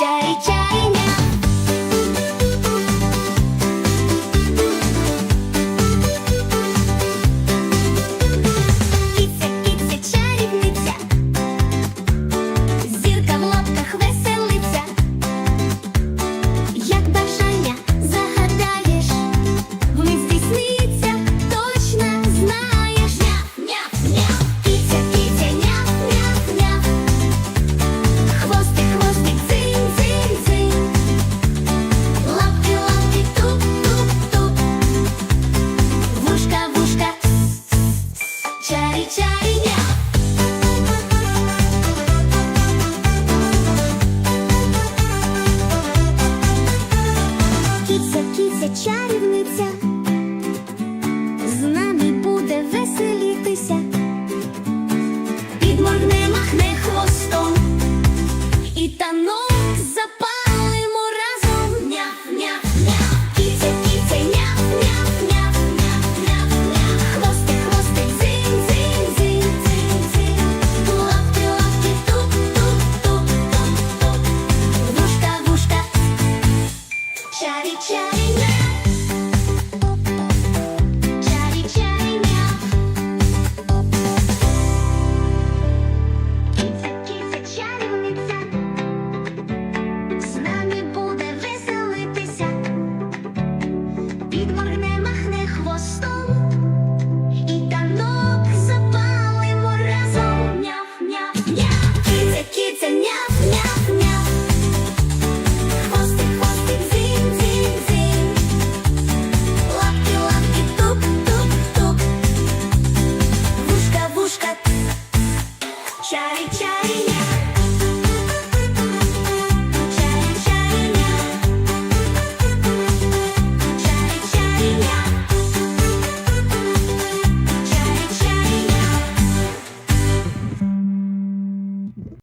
ใจ чайня. Кіця, кіця, чарівниця. чай, чай, я.